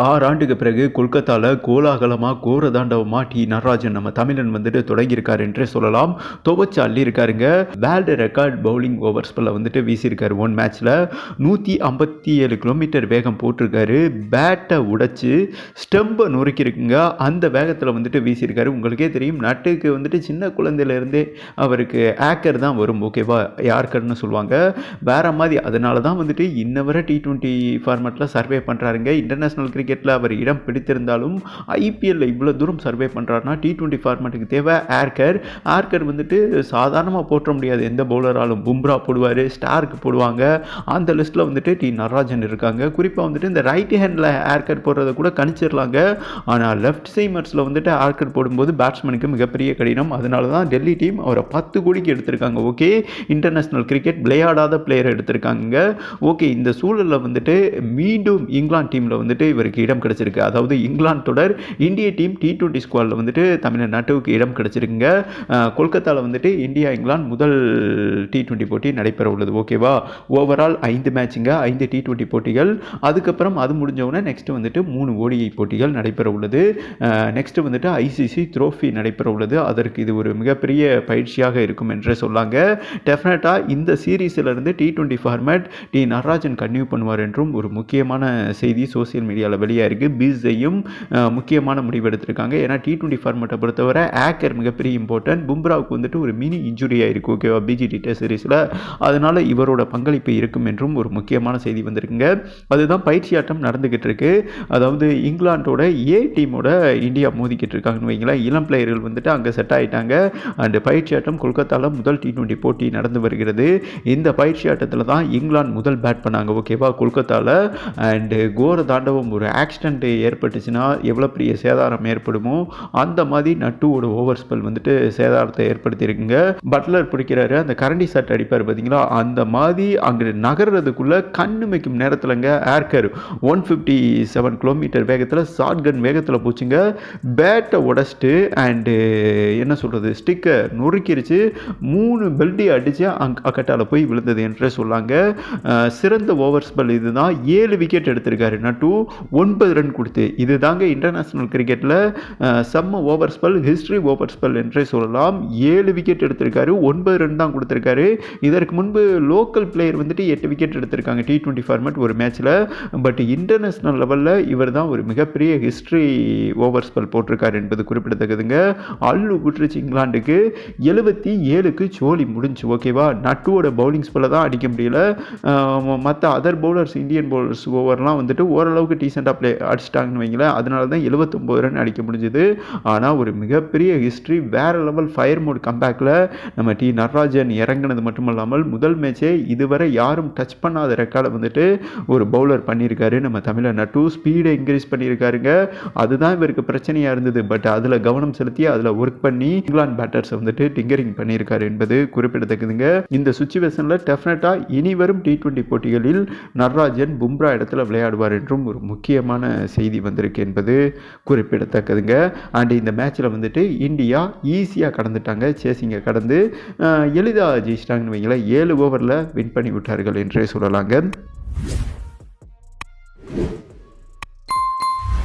ஆறு ஆண்டுக்கு பிறகு கொல்கத்தாவில் கோலாகலமாக கோரதாண்டவமாக டி நடராஜன் நம்ம தமிழன் வந்துட்டு தொடங்கியிருக்காரு என்றே சொல்லலாம். துவச்சு அள்ளியிருக்காருங்க. வேர்ல்டு ரெக்கார்ட் பவுலிங் ஓவர்ஸ்ஃபுல்ல வந்துட்டு வீசியிருக்காரு ஒன் மேட்ச்சில் நூற்றி ஐம்பத்தி ஏழு கிலோமீட்டர் வேகம் போட்டிருக்காரு. பேட்டை உடைச்சி ஸ்டெம்பை நொறுக்கியிருக்குங்க. அந்த வேகத்தில் வந்துட்டு வீசியிருக்காரு. உங்களுக்கே தெரியும். நட்டுக்கு வந்துட்டு சின்ன குழந்தையிலேருந்தே அவருக்கு ஆக்கர் தான் வரும் ஓகேவா யார்கர்னு சொல்லுவாங்க. வேற மாதிரி அதனால தான் வந்துட்டு இன்ன வரை டி ட்வெண்ட்டி ஃபார்மேட்டில் சர்வே பண்ணுறாருங்க இன்டர்நேஷ்னல் கிரிக்கெட்டில் அவர் இடம் பிடித்திருந்தாலும் ஐபிஎல்ல இவ்வளோ தூரம் சர்வே பண்ணுறாருனா டி டுவெண்ட்டி ஃபார்மேட்டுக்கு தேவை ஏர்கர் ஏர்கர் வந்துட்டு சாதாரணமாக போற்ற முடியாது. எந்த பவுலராலும் பும்ரா போடுவார் ஸ்டார்க்கு போடுவாங்க. அந்த லிஸ்ட்டில் வந்துட்டு டி நடராஜன் இருக்காங்க. குறிப்பாக வந்துட்டு இந்த ரைட் ஹேண்டில் ஏர்கர் போடுறத கூட கணிச்சிடலாங்க. ஆனால் லெஃப்ட் சைமர்ஸில் வந்துட்டு ஏர்கர் போடும்போது பேட்ஸ்மேனுக்கு மிகப்பெரிய கடினம். அதனால தான் டெல்லி டீம் அவரை பத்து கோடிக்கு எடுத்திருக்காங்க. ஓகே இன்டர்நேஷ்னல் கிரிக்கெட் விளையாடாத பிளேயர் எடுத்திருக்காங்க ஓகே இந்த சூழலில் வந்துட்டு மீண்டும் இங்கிலாந்து டீமில் வந்துட்டு இவருக்கு இடம் கிடைச்சிருக்கு. அதாவது இங்கிலாந்து தொடர் இந்திய டீம் டி டுவெண்ட்டி ஸ்குவாடில் வந்துட்டு தமிழ்நாட்டுக்கு இடம் கிடைச்சிருக்குங்க. கொல்கத்தாவில் வந்துட்டு இந்தியா இங்கிலாந்து முதல் டி டுவெண்ட்டி போட்டி நடைபெற உள்ளது. ஓகேவா ஓவரால் ஐந்து மேட்சுங்க ஐந்து டி டுவெண்ட்டி போட்டிகள். அதுக்கப்புறம் அது முடிஞ்சவுடனே நெக்ஸ்ட்டு வந்துட்டு மூணு ஓடிஐ போட்டிகள் நடைபெற உள்ளது. நெக்ஸ்ட்டு வந்துட்டு ஐசிசி த்ரோஃபி நடைபெற உள்ளது. அதற்கு இது ஒரு மிகப்பெரிய பயிற்சியாக இருக்கும் என்றே சொல்லாங்க. டெஃபினட்டாக இந்த சீரீஸிலிருந்து T twenty format T Natarajan continue பண்ணுவார் என்றும் ஒரு முக்கியமான செய்தி சோசியல் மீடியாவில் வெளியாக இருக்குது பிஸையும் முக்கியமான முடிவு எடுத்திருக்காங்க. ஏன்னா டி டுவெண்ட்டி ஃபார்மேட்டை பொறுத்தவரை ஆக்கர் மிகப்பெரிய இம்பார்ட்டன்ட் பும்ராவுக்கு வந்துட்டு ஒரு மினி இன்ஜுரியாக இருக்குது ஓகேவா பிஜிடி டெஸ்ட் சீரீஸில் அதனால் இவரோட பங்களிப்பு இருக்கும் என்றும் ஒரு முக்கியமான செய்தி வந்திருக்குங்க. அதுதான் பயிற்சி ஆட்டம் நடந்துக்கிட்டு இருக்கு. அதாவது இங்கிலாண்டோட ஏ டீமோட இந்தியா மோதிக்கிட்டு இருக்காங்கன்னு வைங்களேன். இளம் பிளேயர்கள் வந்துட்டு அங்கே செட் ஆகிட்டாங்க அண்டு பயிற்சி ஆட்டம் கொல்கத்தாவில் முதல் டி டுவெண்ட்டி போட்டி நடந்து வருகிறது. இந்த பயிற்சி ஆட்டத்தில் தான் இங்கிலாந்து முதல் பேட் பண்ணாங்க ஓகேவா கொல்கத்தாவில் அண்டு கோர தாண்டவம் ஒரு ஆக்சிடெண்ட்டு ஏற்பட்டுச்சுன்னா எவ்வளோ பெரிய சேதாரம் ஏற்படுமோ அந்த மாதிரி நட்டுவோட ஓவர் ஸ்பெல் வந்துட்டு சேதாரத்தை ஏற்படுத்தியிருக்குங்க. பட்லர் பிடிக்கிறாரு அந்த கரண்டி சட் அடிப்பார் பார்த்தீங்களா அந்த மாதிரி அங்கே நகர்றதுக்குள்ளே கண்ணு நேரத்தில்ங்க ஏர்கர் ஒன் ஃபிஃப்டி செவன் கிலோமீட்டர் வேகத்தில் ஷார்ட் கன் வேகத்தில் போச்சுங்க. பேட்டை உடச்சிட்டு அண்டு என்ன சொல்கிறது ஸ்டிக்கை நொறுக்கிருச்சு. மூணு பெல்ட்டி அடித்து அங் அக்கட்டால் போய் விழுந்தது என்றே சொல்லாங்க. சிறந்த ஓவர் ஸ்பெல் இதுதான். ஏழு விக்கெட் எடுத்திருக்காரு நட்டு. ஒன்பது ரன் கொடுத்து இது தாங்க இன்டர்நேஷ்னல் கிரிக்கெட்டில் செம்ம over spell history over spell என்றே சொல்லலாம். ஏழு விக்கெட் எடுத்திருக்காரு ஒன்பது ரன் தான் கொடுத்துருக்காரு. இதற்கு முன்பு லோக்கல் பிளேயர் வந்துட்டு எட்டு விக்கெட் எடுத்திருக்காங்க டி டுவெண்ட்டி ஃபார்மேட் ஒரு மேட்ச்சில் பட் இன்டர்நேஷ்னல் லெவலில் இவர் தான் ஒரு மிகப்பெரிய ஹிஸ்ட்ரி ஓவர் ஸ்பெல் போட்டிருக்காரு என்பது குறிப்பிடத்தக்கதுங்க. அல்லு குட்ரிச் இங்கிலாண்டுக்கு எழுபத்தி ஏழுக்கு சோலி முடிஞ்சு ஓகேவா நட்டுவோட பவுலிங் ஸ்பெல்லை தான் அடிக்க முடியல. மற்ற அதர் பவுலர்ஸ் இந்தியன் பவுலர்ஸ் ஓவர்லாம் வந்துட்டு ஓரளவுக்கு டீசெண்டாக ப்ளே அடிச்சிட்டாங்கன்னு வைங்களேன் அதனால தான் எழுபத்தொம்போது ரன் அடிக்க முடிஞ்சுது. ஆனால் ஒரு மிகப்பெரிய ஹிஸ்ட்ரி வேறு லெவல் ஃபயர் மோட் கம்பேக்கில் நம்ம டி நடராஜன் இறங்கினது மட்டும் இல்லாமல் முதல் மேட்சே இதுவரை யாரும் டச் பண்ணாத ரெக்கார்டை வந்துட்டு ஒரு பவுலர் பண்ணியிருக்காரு. நம்ம தமிழர் நட்டு ஸ்பீடை இன்க்ரீஸ் பண்ணியிருக்காருங்க. அதுதான் இவருக்கு பிரச்சனையாக இருந்தது. பட் அதில் கவனம் செலுத்தி அதில் ஒர்க் பண்ணி இங்கிலாந்து பேட்டர்ஸை வந்துட்டு டிங்கரிங் பண்ணியிருக்காரு என்பது குறிப்பிடத்தக்கதுங்க. இந்த சுச்சுவேஷனில் டெஃபினட்டாக இனி வரும் டி ட்வெண்ட்டி போட்டிகளில் நடராஜன் பும்ரா இடத்துல விளையாடுவார் என்றும் ஒரு முக்கியமான செய்தி வந்திருக்கு என்பது குறிப்பிடத்தக்கதுங்க. அண்ட் இந்த மேட்ச்சில் வந்துட்டு இந்தியா ஈஸியாக கடந்துட்டாங்க. சேசிங்கை கடந்து எளிதாக ஜெயிச்சிட்டாங்கன்னு வைங்களேன். ஏழு ஓவரில் வின் பண்ணி விட்டார்கள் என்றே சொல்லலாங்க.